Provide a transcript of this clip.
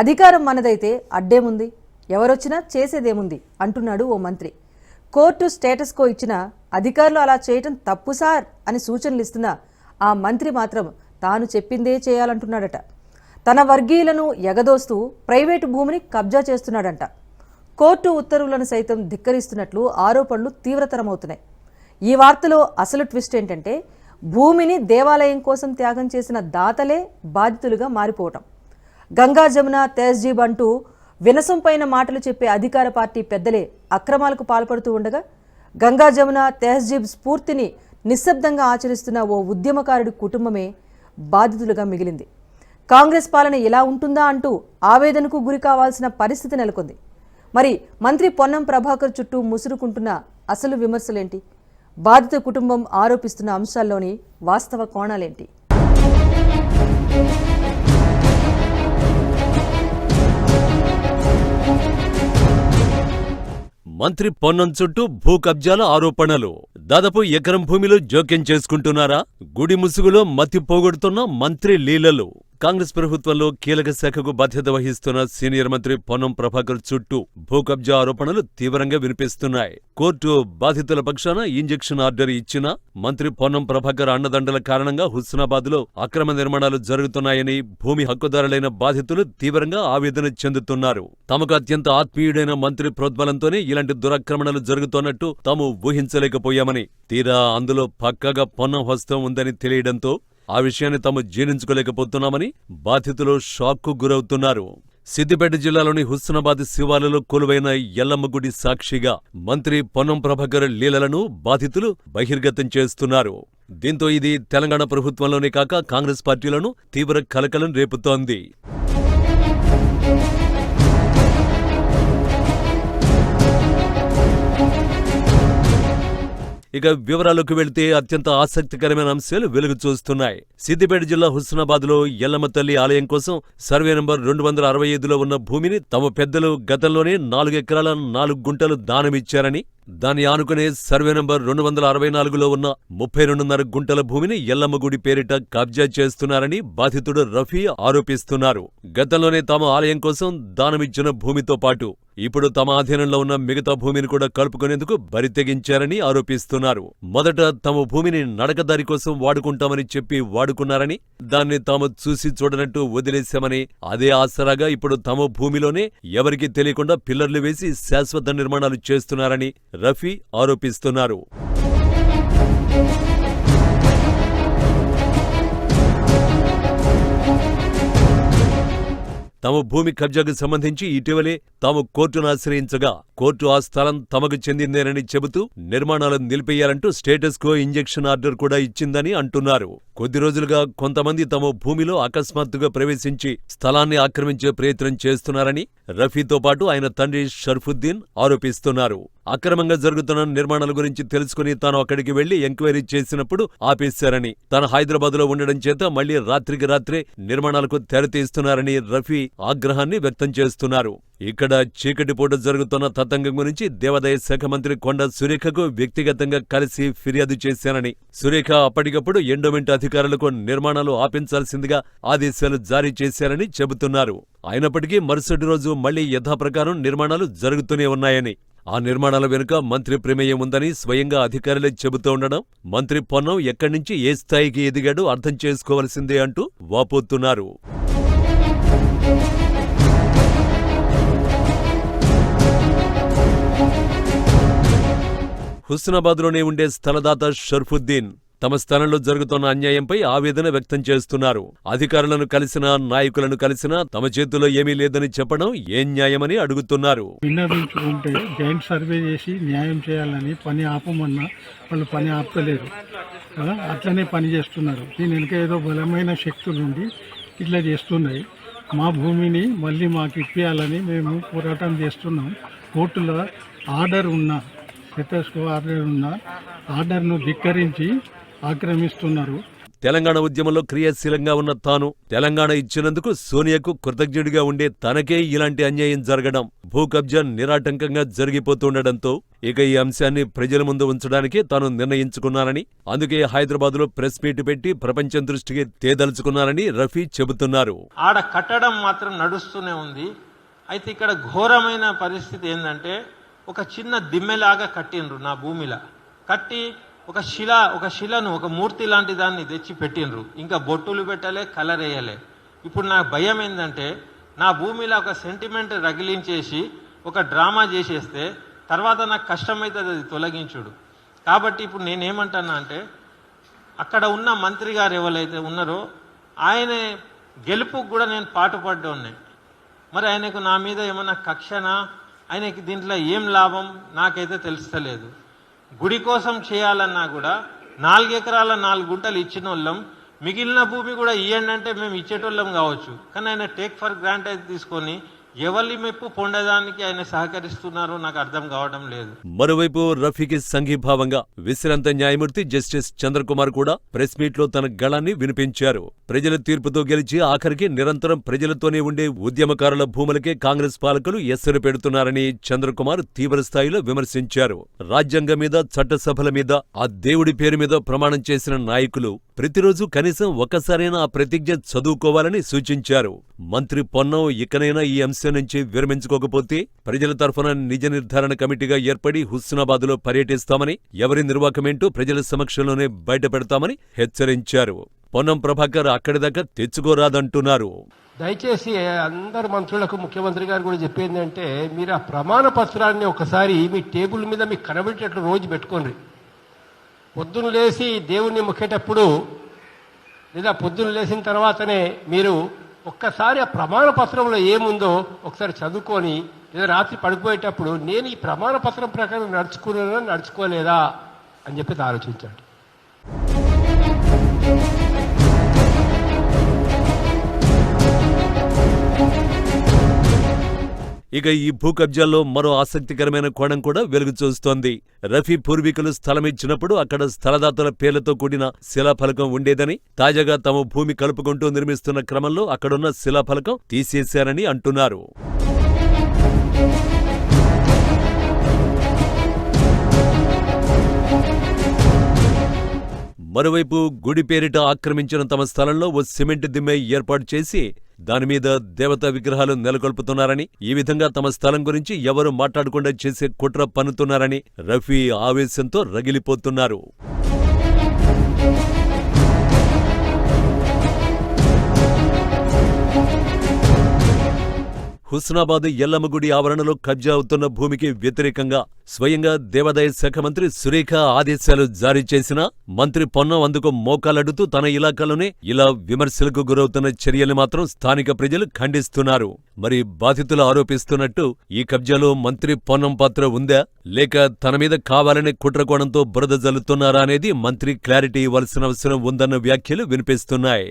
అధికారం మనదైతే అడ్డేముంది? ఎవరొచ్చినా చేసేదేముంది? అంటున్నాడు ఓ మంత్రి. కోర్టు స్టేటస్ కో ఇచ్చిన అధికారులు అలా చేయటం తప్పు సార్ అని సూచనలు ఇస్తున్న ఆ మంత్రి మాత్రం తాను చెప్పిందే చేయాలంటున్నాడట. తన వర్గీయులను ఎగదోస్తూ ప్రైవేటు భూమిని కబ్జా చేస్తున్నాడంట. కోర్టు ఉత్తర్వులను సైతం ధిక్కరిస్తున్నట్లు ఆరోపణలు తీవ్రతరమవుతున్నాయి. ఈ వార్తలో అసలు ట్విస్ట్ ఏంటంటే భూమిని దేవాలయం కోసం త్యాగం చేసిన దాతలే బాధితులుగా మారిపోవటం. గంగా జమున తేజ్జీబ్ అంటూ వినసంపైన మాటలు చెప్పే అధికార పార్టీ పెద్దలే అక్రమాలకు పాల్పడుతూ ఉండగా గంగా జమున తెహజీబ్ స్ఫూర్తిని నిశ్శబ్దంగా ఆచరిస్తున్న ఓ ఉద్యమకారుడి కుటుంబమే బాధితులుగా మిగిలింది. కాంగ్రెస్ పాలన ఎలా ఉంటుందా అంటూ ఆవేదనకు గురి కావాల్సిన పరిస్థితి నెలకొంది. మరి మంత్రి పొన్నం ప్రభాకర్ చుట్టూ ముసురుకుంటున్న అసలు విమర్శలేంటి? బాధిత కుటుంబం ఆరోపిస్తున్న అంశాల్లోని వాస్తవ కోణాలేంటి? మంత్రి పొన్నం చుట్టూ భూ కబ్జాల ఆరోపణలు. దాదాపు ఎకరం భూమిలో జోక్యం చేసుకుంటున్నారా? గుడి ముసుగులో మతి పోగొడుతున్న మంత్రి లీలలు. కాంగ్రెస్ ప్రభుత్వంలో కీలక శాఖకు బాధ్యత వహిస్తున్న సీనియర్ మంత్రి పొన్నం ప్రభాకర్ చుట్టూ భూ కబ్జా ఆరోపణలు తీవ్రంగా వినిపిస్తున్నాయి. కోర్టు బాధితుల పక్షాన ఇంజెక్షన్ ఆర్డర్ ఇచ్చినా మంత్రి పొన్నం ప్రభాకర్ అన్నదండల కారణంగా హుస్నాబాద్లో అక్రమ నిర్మాణాలు జరుగుతున్నాయని భూమి హక్కుదారులైన బాధితులు తీవ్రంగా ఆవేదన చెందుతున్నారు. తమకు అత్యంత ఆత్మీయుడైన మంత్రి ప్రోద్బలంతోనే ఇలాంటి దురాక్రమణలు జరుగుతున్నట్టు తాము ఊహించలేకపోయామని తీరా అందులో పక్కగా పొన్నం హస్తం ఉందని తెలియడంతో ఆ విషయాన్ని తాము జీర్ణించుకోలేకపోతున్నామని బాధితులు షాక్కు గురవుతున్నారు. సిద్దిపేట జిల్లాలోని హుస్నాబాద్ శివాలలో కొలువైన ఎల్లమ్మగుడి సాక్షిగా మంత్రి పొన్నం ప్రభాకర్ లీలలను బాధితులు బహిర్గతం చేస్తున్నారు. దీంతో ఇది తెలంగాణ ప్రభుత్వంలోనే కాక కాంగ్రెస్ పార్టీలను తీవ్ర కలకలం రేపుతోంది. ఇక వివరాలకు వెళితే అత్యంత ఆసక్తికరమైన అంశాలు వెలుగు చూస్తున్నాయి. సిద్దిపేట జిల్లా హుస్నాబాద్లో ఎల్లమ్మ తల్లి ఆలయం కోసం సర్వే నంబర్ రెండు వందల అరవై ఐదులో ఉన్న భూమిని తమ పెద్దలు గతంలోనే నాలుగు ఎకరాల నాలుగు గుంటలు దానమిచ్చారని దాన్ని ఆనుకునే సర్వే నంబర్ రెండు వందల అరవై నాలుగులో ఉన్న ముప్పై రెండున్నర గుంటల భూమిని ఎల్లమ్మగుడి పేరిట కబ్జా చేస్తున్నారని బాధితుడు రఫీ ఆరోపిస్తున్నారు. గతంలోనే తాము ఆలయం కోసం దానమిచ్చిన భూమితో పాటు ఇప్పుడు తమ ఆధీనంలో ఉన్న మిగతా భూమిని కూడా కలుపుకునేందుకు బరి తెగించారని ఆరోపిస్తున్నారు. మొదట తమ భూమిని నడకదారి కోసం వాడుకుంటామని చెప్పి వాడుకున్నారని దాన్ని తాము చూసి చూడనట్టు వదిలేశామని అదే ఆసరాగా ఇప్పుడు తమ భూమిలోనే ఎవరికీ తెలియకుండా పిల్లర్లు వేసి శాశ్వత నిర్మాణాలు చేస్తున్నారని రఫీ ఆరోపిస్తున్నారు. తమ భూమి కబ్జాకు సంబంధించి ఇటీవలే తాము కోర్టును ఆశ్రయించగా కోర్టు ఆ స్థలం తమకు చెందిందేనని చెబుతూ నిర్మాణాలు నిలిపేయాలంటూ స్టేటస్ కో ఇంజెక్షన్ ఆర్డర్ కూడా ఇచ్చిందని అంటున్నారు. కొద్ది రోజులుగా కొంతమంది తమ భూమిలో అకస్మాత్తుగా ప్రవేశించి స్థలాన్ని ఆక్రమించే ప్రయత్నం చేస్తున్నారని రఫీతో పాటు ఆయన తండ్రి షర్ఫుద్దీన్ ఆరోపిస్తున్నారు. అక్రమంగా జరుగుతున్న నిర్మాణాల గురించి తెలుసుకుని తాను అక్కడికి వెళ్ళి ఎంక్వైరీ చేసినప్పుడు ఆపేశారని తాను హైదరాబాద్లో ఉండడం చేత మళ్ళీ రాత్రికి రాత్రే నిర్మాణాలకు తెరతీస్తున్నారని రఫీ ఆగ్రహాన్ని వ్యక్తం చేస్తున్నారు. ఇక్కడ చీకటి పూట జరుగుతున్న తతంగం గురించి దేవాదాయ శాఖ మంత్రి కొండ సురేఖకు వ్యక్తిగతంగా కలిసి ఫిర్యాదు చేశానని సురేఖ అప్పటికప్పుడు ఎండోమెంట్ అధికారులకు నిర్మాణాలు ఆపించాల్సిందిగా ఆదేశాలు జారీ చేశారని చెబుతున్నారు. అయినప్పటికీ మరుసటి రోజు మళ్ళీ యథాప్రకారం నిర్మాణాలు జరుగుతూనే ఉన్నాయని ఆ నిర్మాణాల వెనుక మంత్రి ప్రమేయం ఉందని స్వయంగా అధికారులే చెబుతూ ఉండడం మంత్రి పొన్నం ఎక్కడి నుంచి ఏ స్థాయికి ఎదిగాడో అర్థం చేసుకోవాల్సిందే అంటూ వాపోతున్నారు. హుస్నాబాద్లోనే ఉండే స్థలదాత షర్ఫుద్దీన్ తమ స్థలంలో జరుగుతున్న అన్యాయంపై ఆవేదన వ్యక్తం చేస్తున్నారు. అధికారులను కలిసినా నాయకులను కలిసినా తమ చేతిలో ఏమీ లేదని చెప్పడం ఏం న్యాయమని అడుగుతున్నారు. విన్నవించుకుంటే జాయింట్ సర్వే చేసి న్యాయం చేయాలని పని ఆపమన్నా వాళ్ళు పని ఆపలేరు. కదా? అట్లనే పని చేస్తున్నారు. దీని వెనుక ఏదో బలమైన శక్తులు ఉండి ఇట్లా చేస్తున్నాయి. మా భూమిని మళ్ళీ మాకు ఇప్పించాలని మేము పోరాటం చేస్తున్నాం. కోర్టులో ఆర్డర్ ఉన్న స్టేటస్కో ఆర్డర్ ఉన్న ఆర్డర్ను ధిక్కరించి ఆక్రమిస్తున్నారు. తెలంగాణ ఉద్యమంలో క్రియాశీలంగా ఉన్న తాను తెలంగాణ ఇచ్చినందుకు సోనియాకు కృతజ్ఞుడిగా ఉండే తనకే ఇలాంటి అన్యాయం జరగడం భూ కబ్జా నిరాటంకంగా జరిగిపోతుండటంతో ఇక ఈ అంశాన్ని ప్రజల ముందు ఉంచడానికి తాను నిర్ణయించుకున్నానని అందుకే హైదరాబాద్లో ప్రెస్ మీట్ పెట్టి ప్రపంచం దృష్టికి తేదలుచుకున్నానని రఫీ చెబుతున్నారు. ఆడ కట్టడం మాత్రం నడుస్తూనే ఉంది. అయితే ఇక్కడ ఘోరమైన పరిస్థితి ఏంటంటే ఒక చిన్న దిమ్మెలాగా కట్టిండ్రు నా భూమిలా. కట్టి ఒక శిల ఒక శిలను ఒక మూర్తి లాంటి దాన్ని తెచ్చి పెట్టిండ్రు. ఇంకా బొట్టులు పెట్టలే కలర్ వేయలే. ఇప్పుడు నా భయం ఏంటంటే నా భూమిలో ఒక సెంటిమెంట్ రగిలించేసి ఒక డ్రామా చేసేస్తే తర్వాత నాకు కష్టమవుతుంది అది తొలగించుడు. కాబట్టి ఇప్పుడు నేనేమంటున్నా అంటే అక్కడ ఉన్న మంత్రి గారు ఎవరైతే ఉన్నారో ఆయన గెలుపుకు కూడా నేను పాటుపడ్డాను మరి ఆయనకు నా మీద ఏమన్నా కక్షనా? ఆయనకి దీంట్లో ఏం లాభం? నాకైతే తెలుస్తలేదు. గుడి కోసం చేయాలన్నా కూడా నాలుగు ఎకరాల నాలుగు గుంటలు ఇచ్చిన వాళ్ళం మిగిలిన భూమి కూడా ఇవ్వండి అంటే మేము ఇచ్చేటోళ్ళం కావచ్చు. కానీ ఆయన టేక్ ఫర్ గ్రాంట్ అయితే తీసుకొని ఎవరి మెప్పు పొందడానికి ఆయన సహకరిస్తున్నారో నాకు అర్థం కావడం లేదు. మరోవైపు రఫీకి సంఘీభావంగా విశ్రాంత న్యాయమూర్తి జస్టిస్ చంద్రకుమార్ కూడా ప్రెస్ మీట్లో తన గళాన్ని వినిపించారు. ప్రజల తీర్పుతో గెలిచి ఆఖరికి నిరంతరం ప్రజలతోనే ఉండే ఉద్యమకారుల భూములకే కాంగ్రెస్ పాలకులు ఎసరు పెడుతున్నారని చంద్రకుమార్ తీవ్ర స్థాయిలో విమర్శించారు. రాజ్యాంగం మీద చట్టసభల మీద ఆ దేవుడి పేరు మీద ప్రమాణం చేసిన నాయకులు ప్రతిరోజు కనీసం ఒక్కసారైనా ఆ ప్రతిజ్ఞ చదువుకోవాలని సూచించారు. మంత్రి పొన్నం ఇకనైనా ఈ అంశం నుంచి విరమించుకోకపోతే ప్రజల తరఫున నిజ నిర్ధారణ కమిటీగా ఏర్పడి హుస్నాబాద్లో పర్యటిస్తామని ఎవరి నిర్వాకమేంటో ప్రజల సమక్షంలోనే బయటపెడతామని హెచ్చరించారు. పొన్నం ప్రభాకర్ అక్కడిదాకా తెచ్చుకోరాదంటున్నారు. దయచేసి అందరు మంత్రులకు ముఖ్యమంత్రి గారు కూడా చెప్పేది అంటే మీరు ఆ ప్రమాణ పత్రాన్ని ఒకసారి మీ టేబుల్ మీద మీకు కనబెట్టేట్లు రోజు పెట్టుకోండి. పొద్దున్న లేచి దేవుణ్ణి మొక్కేటప్పుడు లేదా పొద్దున్న లేచిన తర్వాతనే మీరు ఒక్కసారి ఆ ప్రమాణ పత్రంలో ఏముందో ఒకసారి చదువుకొని లేదా రాత్రి పడిపోయేటప్పుడు నేను ఈ ప్రమాణ పత్రం ప్రకారం నడుచుకున్నానా నడుచుకోలేదా అని చెప్పి ఆలోచించాడు. ఇక ఈ భూ కబ్జాల్లో మరో ఆసక్తికరమైన కోణం కూడా వెలుగు చూస్తోంది. రఫీ పూర్వీకులు స్థలమిచ్చినప్పుడు అక్కడ స్థలదాతల పేర్లతో కూడిన శిలాఫలకం ఉండేదని తాజాగా తమ భూమి కలుపుకుంటూ నిర్మిస్తున్న క్రమంలో అక్కడున్న శిలాఫలకం తీసేశారని అంటున్నారు. మరోవైపు గుడి పేరిట ఆక్రమించిన తమ స్థలంలో ఓ సిమెంట్ దిమ్మె ఏర్పాటు చేసి దానిమీద దేవతా విగ్రహాలు నెలకొల్పుతున్నారని ఈ విధంగా తమ స్థలం గురించి ఎవరు మాట్లాడకుండా చేసే కుట్ర పన్నుతున్నారని రఫీ ఆవేశంతో రగిలిపోతున్నారు. హుస్నాబాద్ ఎల్లమ్మ గుడి ఆవరణలో కబ్జా అవుతున్న భూమికి వ్యతిరేకంగా స్వయంగా దేవాదాయ శాఖ మంత్రి సురేఖ ఆదేశాలు జారీ చేసినా మంత్రి పొన్నం అందుకు మోకాలడుతూ తన ఇలాకాలోనే ఇలా విమర్శలకు గురవుతున్న చర్యలు మాత్రం స్థానిక ప్రజలు ఖండిస్తున్నారు. మరి బాధితులు ఆరోపిస్తున్నట్టు ఈ కబ్జాలో మంత్రి పొన్నం పాత్ర ఉందా? లేక తన మీద కావాలనే కుట్రకోణంతో బురద జల్లుతున్నారా అనేది మంత్రి క్లారిటీ ఇవ్వాల్సిన అవసరం ఉందన్న వ్యాఖ్యలు వినిపిస్తున్నాయి.